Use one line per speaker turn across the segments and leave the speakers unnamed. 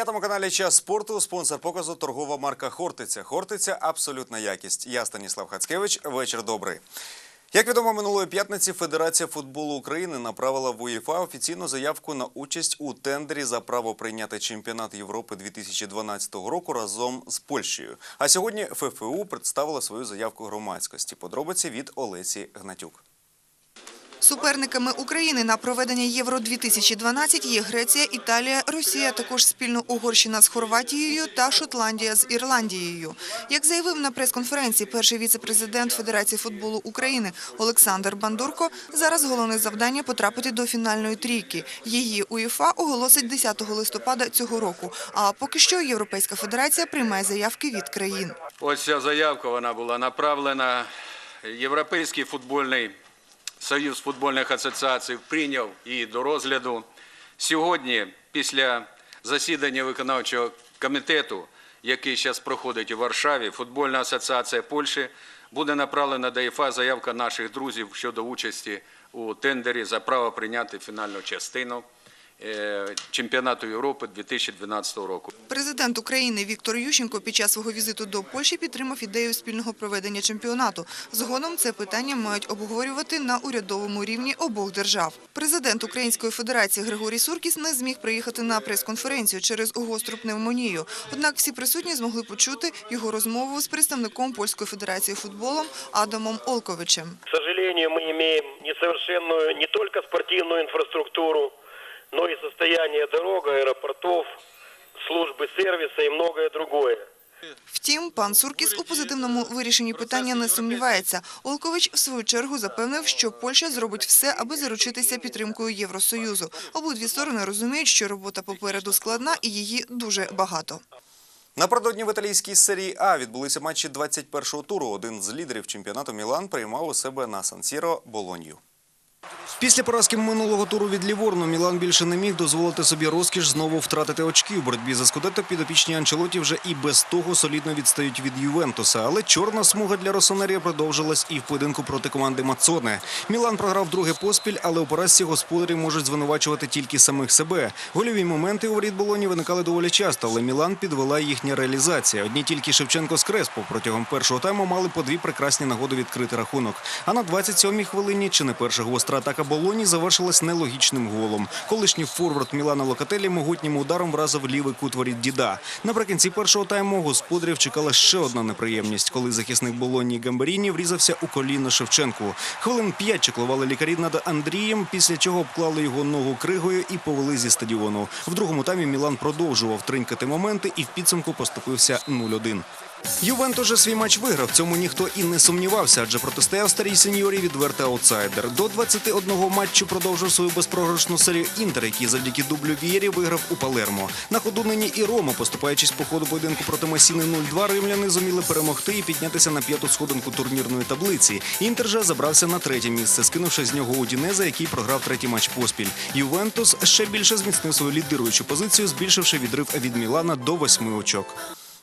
п'ятому каналі Час спорту. Спонсор показу торгова марка Хортиця. Хортиця абсолютна якість. Я Станіслав Хацкевич. Вечір добрий. Як відомо, минулої п'ятниці Федерація футболу України направила в УЄФА офіційну заявку на участь у тендері за право прийняти чемпіонат Європи 2012 року разом з Польщею. А сьогодні ФФУ представила свою заявку громадськості. Подробиці від Олесі Гнатюк.
Суперниками України на проведення Євро-2012 є Греція, Італія, Росія, також спільно Угорщина з Хорватією та Шотландія з Ірландією. Як заявив на прес-конференції перший віце-президент Федерації футболу України Олександр Бандурко, зараз головне завдання – потрапити до фінальної трійки. Її УЄФА оголосить 10 листопада цього року. А поки що Європейська Федерація приймає заявки від країн.
Ось ця заявка вона була направлена. Європейський футбольний союз футбольних асоціацій прийняв її до розгляду. Сьогодні, після засідання виконавчого комітету, який зараз проходить у Варшаві, футбольна асоціація Польщі буде направлена до ІФА заявка наших друзів щодо участі у тендері за право прийняти фінальну частину чемпіонату Європи 2012 року.
Президент України Віктор Ющенко під час свого візиту до Польщі підтримав ідею спільного проведення чемпіонату. Згодом це питання мають обговорювати на урядовому рівні обох держав. Президент Української Федерації Григорій Суркіс не зміг приїхати на прес-конференцію через гостру пневмонію. Однак всі присутні змогли почути його розмову з представником Польської Федерації футболом Адамом Олковичем.
К сожалению, мы имеем несовершенную не только спортивную инфраструктуру, но и состояние дорог, аэропортов, службы сервиса и многое другое.
Втім, пан Суркіс у позитивному вирішенні питання не сумнівається. Олкович в свою чергу запевнив, що Польща зробить все, аби заручитися підтримкою Євросоюзу. Обидві сторони розуміють, що робота попереду складна і її дуже багато.
Напередодні в італійській серії А відбулися матчі 21-го туру. Один з лідерів чемпіонату Мілан приймав у себе на Сан-Сіро Болонью. Після поразки минулого туру від Ліворну Мілан більше не міг дозволити собі розкіш знову втратити очки у боротьбі за Скудетто. Підопічні Анчелоті вже і без того солідно відстають від Ювентуса. Але чорна смуга для Росонерія продовжилась і в поєдинку проти команди Мацоне. Мілан програв друге поспіль, але у поразці господарі можуть звинувачувати тільки самих себе. Гольові моменти у воріт Болоні виникали доволі часто, але Мілан підвела їхня реалізація. Одні тільки Шевченко з Креспо протягом першого тайму мали по дві прекрасні нагоди відкрити рахунок. А на 27-й хвилині чи не перша гостра атака Болоні завершилась нелогічним голом. Колишній форвард Мілана Локателі могутнім ударом вразив лівий кут воріт Діда. Наприкінці першого тайму господарів чекала ще одна неприємність, коли захисник Болоні Гамбаріні врізався у коліно Шевченку. Хвилин п'ять чеклували лікарі над Андрієм, після чого обклали його ногу кригою і повели зі стадіону. В другому таймі Мілан продовжував тринькати моменти і в підсумку поступився 0-1. Ювентус же свій матч виграв. Цьому ніхто і не сумнівався, адже протистояв старій сеньорі відвертий аутсайдер. До 21 матчу продовжив свою безпрограшну серію Інтер, який завдяки дублю Вієрі виграв у Палермо. На ходу нині і Рома, поступаючись по ходу поєдинку проти Масіни 0-2, римляни зуміли перемогти і піднятися на п'яту сходинку турнірної таблиці. Інтер же забрався на третє місце, скинувши з нього Удінеза, який програв третій матч поспіль. Ювентус ще більше зміцнив свою лідируючу позицію, збільшивши відрив від Мілана до восьми очок.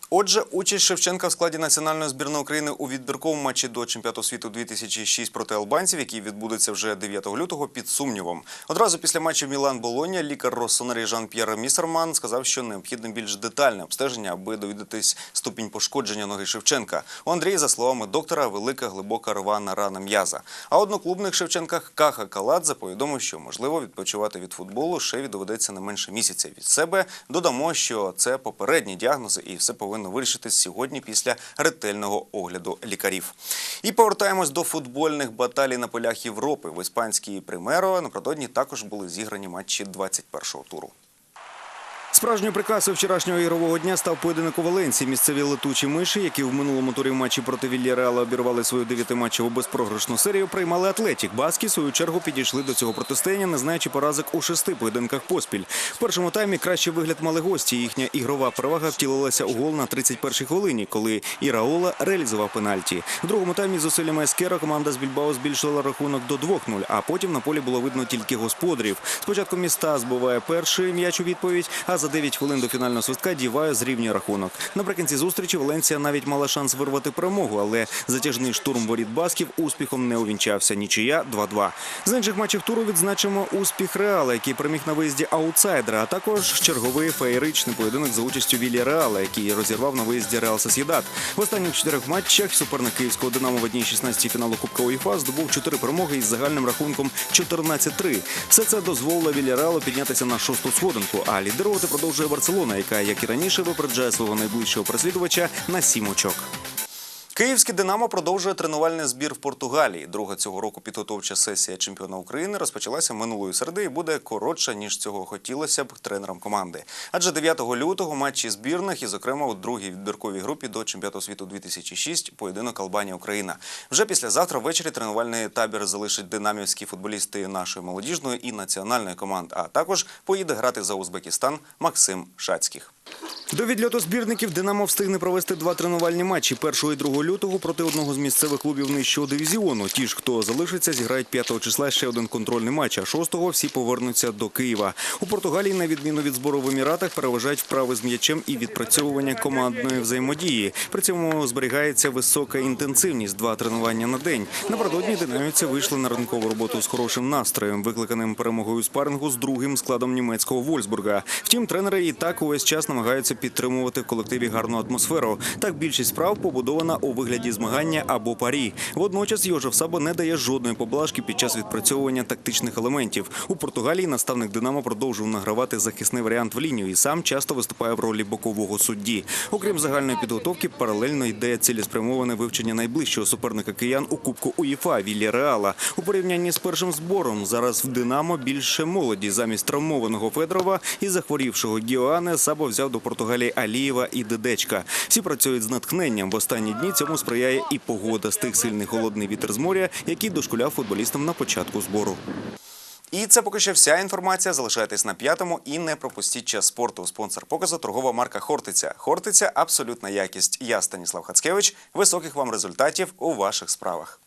Отже, участь Шевченка в складі національної збірної України у відбірковому матчі до чемпіонату світу 2006 проти албанців, який відбудеться вже 9 лютого, під сумнівом. Одразу після матчу Мілан Болоня лікар Росонері Жан-П'єр Місерман сказав, що необхідне більш детальне обстеження, аби довідатись ступінь пошкодження ноги Шевченка. У Андрії, за словами доктора, велика глибока рвана рана м'яза. А одноклубник Шевченка Каха Каладзе повідомив, що можливо відпочивати від футболу ще доведеться не менше місяця. Від себе додамо, що це попередні діагнози, і все повинно вирішитись сьогодні після ретельного огляду лікарів. І повертаємось до футбольних баталій на полях Європи. В іспанській примеро напередодні також були зіграні матчі 21-го туру. Справжньою прикрасою вчорашнього ігрового дня став поєдинок у Валенції. Місцеві летучі миші, які в минулому турі в матчі проти Вільяреала обірвали свою дев'ятиматчеву безпрограшну серію, приймали Атлетік. Баски, в свою чергу, підійшли до цього протистояння, не знаючи поразок у шести поєдинках поспіль. В першому таймі кращий вигляд мали гості. Їхня ігрова перевага втілилася у гол на 31-й хвилині, коли Іраола реалізував пенальті. В другому таймі зусиллями Ескера команда з Більбао збільшила рахунок до 2-0, а потім на полі було видно тільки господарів. Спочатку міста збиває перший м'яч у відповідь, а За 9 хвилин до фінального свистка Діваю зрівнює рахунок. Наприкінці зустрічі Валенсія навіть мала шанс вирвати перемогу, але затяжний штурм воріт басків успіхом не увінчався. Нічия 2-2. З інших матчів туру відзначимо успіх Реала, який переміг на виїзді аутсайдера, а також черговий феєричний поєдинок за участю Вілі Реала, який розірвав на виїзді Реал Сосєдат. В останніх чотирьох матчах суперник київського Динамо в одній 16 фіналу Кубка УЄФА здобув чотири перемоги із загальним рахунком 14-3. Все це дозволило Вілі Реалу піднятися на шосту сходинку, а лідирувати продовжує Барселона, яка, як і раніше, випереджає свого найближчого переслідувача на сім очок. Київське Динамо продовжує тренувальний збір в Португалії. Друга цього року підготовча сесія чемпіона України розпочалася минулої середи і буде коротша ніж цього хотілося б тренерам команди. Адже 9 лютого матчі збірних і, зокрема, у другій відбірковій групі до чемпіонату світу 2006 поєдинок Албанія Україна. Вже післязавтра ввечері тренувальний табір залишить динамівські футболісти нашої молодіжної і національної команд. А також поїде грати за Узбекистан Максим Шацьких. До відльоту збірників Динамо встигне провести два тренувальні матчі 1 і 2 лютого проти одного з місцевих клубів нижчого дивізіону. Ті ж, хто залишиться, зіграють 5 числа ще один контрольний матч, а 6-го всі повернуться до Києва. У Португалії, на відміну від збору в Еміратах, переважають вправи з м'ячем і відпрацьовування командної взаємодії. При цьому зберігається висока інтенсивність два тренування на день. Напередодні динамівці вийшли на ранкову роботу з хорошим настроєм, викликаним перемогою спарингу з другим складом німецького Вольсбурга. Втім, тренери і так увесь час намагаються підтримувати в колективі гарну атмосферу. Так більшість справ побудована у вигляді змагання або парі. Водночас Йожев Сабо не дає жодної поблажки під час відпрацьовування тактичних елементів. У Португалії наставник Динамо продовжив награвати захисний варіант в лінію і сам часто виступає в ролі бокового судді. Окрім загальної підготовки, паралельно йде цілеспрямоване вивчення найближчого суперника киян у Кубку УЄФА Віллі Реала. У порівнянні з першим збором зараз в Динамо більше молоді замість травмованого Федорова і захворівшого Гіоане Сабо взяв до Португалії Алієва і Дедечка. Всі працюють з натхненням. В останні дні цьому сприяє і погода стих сильний холодний вітер з моря, який дошкуляв футболістам на початку збору. І це поки що вся інформація. Залишайтесь на п'ятому і не пропустіть час спорту. Спонсор показу торгова марка Хортиця. Хортиця абсолютна якість. Я Станіслав Хацкевич. Високих вам результатів у ваших справах.